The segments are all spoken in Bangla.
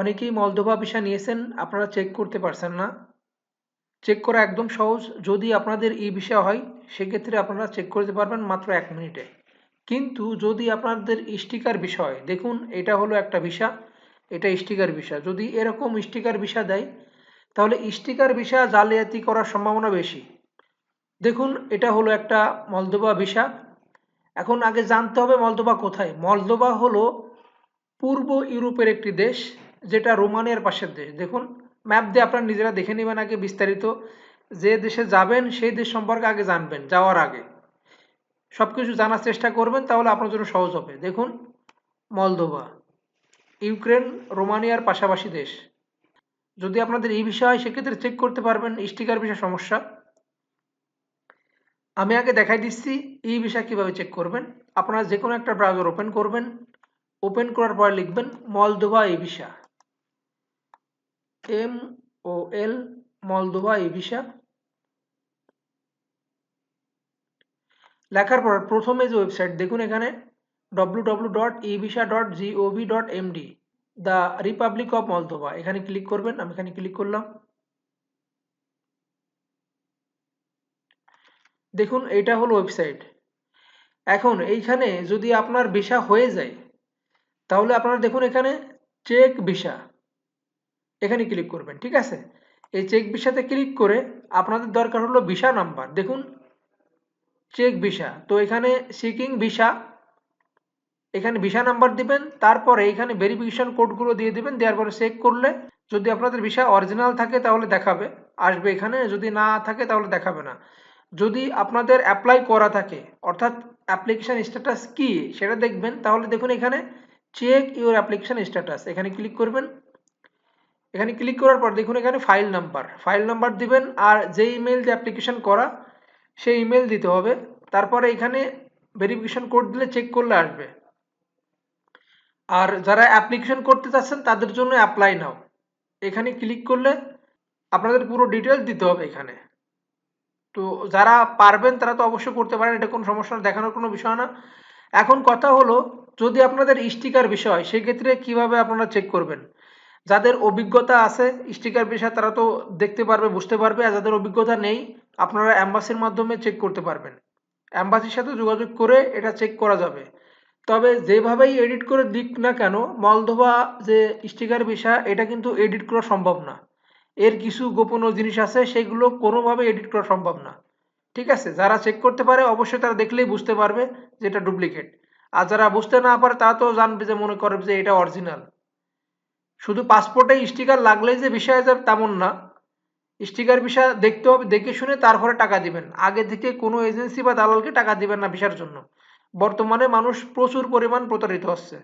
অনেকেই মলদোভা ভিসা নিয়েছেন, আপনারা চেক করতে পারছেন না। চেক করা একদম সহজ। যদি আপনাদের ই ভিসা হয়, সেক্ষেত্রে আপনারা চেক করতে পারবেন মাত্র এক মিনিটে। কিন্তু যদি আপনাদের স্টিকার বিষয় দেখুন, এটা হলো একটা ভিসা, এটা স্টিকার ভিসা। যদি এরকম স্টিকার ভিসা দেয়, তাহলে স্টিকার ভিসা জালিয়াতি করার সম্ভাবনা বেশি। দেখুন, এটা হলো একটা মলদোবা ভিসা। এখন আগে জানতে হবে মলদোবা কোথায়? মলদোবা হলো পূর্ব ইউরোপের একটি দেশ। যেটা রোমানিয়ার পাশের দেশ। দেখুন ম্যাপ দিয়ে আপনারা নিজেরা দেখে নেবেন আগে বিস্তারিত। যে দেশে যাবেন, সেই দেশ সম্পর্কে আগে জানবেন, যাওয়ার আগে। সব কিছু জানার চেষ্টা করবেন, তাহলে আপনার জন্য সহজ হবে। দেখুন, মলদোভা, ইউক্রেন, রোমানিয়ার পাশাপাশি দেশ। যদি আপনাদের এই বিষয় হয়, সেক্ষেত্রে চেক করতে পারবেন স্টিকার বিষয় সমস্যা। আমি আগে দেখাই দিচ্ছি এই বিষয় কীভাবে চেক করবেন। আপনারা যে কোনো একটা ব্রাউজার ওপেন করবেন। ওপেন করার পর লিখবেন, মলদোভা এই visa M O L Moldova এই ভিসা লেখার পর প্রথমে যে ওয়েবসাইট দেখুন এখানে www.evisa.gov.md the republic of Moldova এখানে ক্লিক করবেন, আমি এখানে ক্লিক করলাম। দেখুন, এটা হলো ওয়েবসাইট এখন এইখানে যদি আপনার ভিসা হয়ে যায়, তাহলে আপনারা দেখুন এখানে চেক ভিসা এখানে ক্লিক করবেন, ঠিক আছে? এই চেক ভিসাতে ক্লিক করে আপনাদের দরকার হলো ভিসা নাম্বার দেখুন চেক ভিসা তো এখানে সিকিং ভিসা এখানে ভিসা নাম্বার দিবেন, তারপরে এখানে ভেরিফিকেশন কোডগুলো দিয়ে দিবেন, দেওয়ার পরে চেক করলে যদি আপনাদের ভিসা অরিজিনাল থাকে তাহলে দেখাবে। আসবে এখানে, যদি না থাকে তাহলে দেখাবে না। যদি আপনাদের অ্যাপ্লাই করা থাকে, অর্থাৎ অ্যাপ্লিকেশান স্ট্যাটাস কি, সেটা দেখবেন, তাহলে দেখুন এখানে চেক ইউর অ্যাপ্লিকেশান স্ট্যাটাস এখানে ক্লিক করবেন এখানে ক্লিক করার পর দেখুন এখানে ফাইল নাম্বার ফাইল নাম্বার দিবেন আর যে ইমেল দিয়ে অ্যাপ্লিকেশন করা, সেই ইমেল দিতে হবে। তারপরে এখানে ভেরিফিকেশন কোড দিলে চেক করলে আসবে। আর যারা অ্যাপ্লিকেশন করতে চাচ্ছেন, তাদের জন্য অ্যাপ্লাই নাও এখানে ক্লিক করলে আপনাদের পুরো ডিটেলস দিতে হবে এখানে। তো যারা পারবেন, তারা তো অবশ্যই করতে পারেন। এটা কোনো সমস্যা দেখানোর কোনো বিষয় না। এখন কথা হলো, যদি আপনাদের স্টিকার বিষয়, সেক্ষেত্রে কীভাবে আপনারা চেক করবেন? যাদের অভিজ্ঞতা আছে স্টিকার বিষয় তারা তো দেখতে পারবে, বুঝতে পারবে, আর যাদের অভিজ্ঞতা নেই, আপনারা অ্যাম্বাসির মাধ্যমে চেক করতে পারবেন। অ্যাম্বাসির সাথে যোগাযোগ করে এটা চেক করা যাবে। তবে যেভাবেই এডিট করে দিক না কেন, মলদোভা যে স্টিকার বিষয় এটা কিন্তু এডিট করা সম্ভব না। এর কিছু গোপন জিনিস আছে, সেগুলো কোনোভাবে এডিট করা সম্ভব না। ঠিক আছে? যারা চেক করতে পারে, অবশ্যই তারা দেখলেই বুঝতে পারবে যে এটা ডুপ্লিকেট আর যারা বুঝতে না পারে, তারা তো জানবে যে, মনে করবে যে এটা অরিজিনাল শুধু পাসপোর্টে স্টিকার লাগলেই যে বিষয় যাবে তেমন না। স্টিকার বিষয় দেখতে হবে, দেখে শুনে তারপরে টাকা দিবেন। আগে থেকে কোনো এজেন্সি বা দালালকে টাকা দিবেন না ভিসার জন্য। বর্তমানে মানুষ প্রচুর পরিমাণ প্রতারিত হচ্ছে।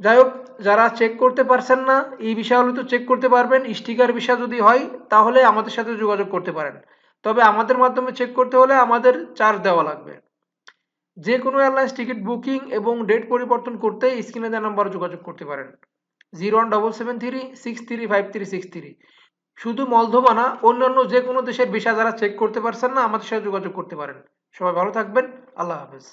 যাই হোক, যারা চেক করতে পারছেন না, এই বিষয়গুলো তো চেক করতে পারবেন। স্টিকার বিষয় যদি হয়, তাহলে আমাদের সাথে যোগাযোগ করতে পারেন। তবে আমাদের মাধ্যমে চেক করতে হলে আমাদের চার্জ দেওয়া লাগবে। যে কোনো এয়ারলাইন্স টিকিট বুকিং এবং ডেট পরিবর্তন করতে স্ক্রিনে দেওয়া নাম্বার যোগাযোগ করতে পারেন। Zero one double seven three six three five three six three শুধু মলধবা না, অন্যান্য যে কোনো দেশের ভিসা যারা চেক করতে পারছেন না, আমাদের সাথে যোগাযোগ করতে পারেন। সবাই ভালো থাকবেন, আল্লাহ হাফেজ।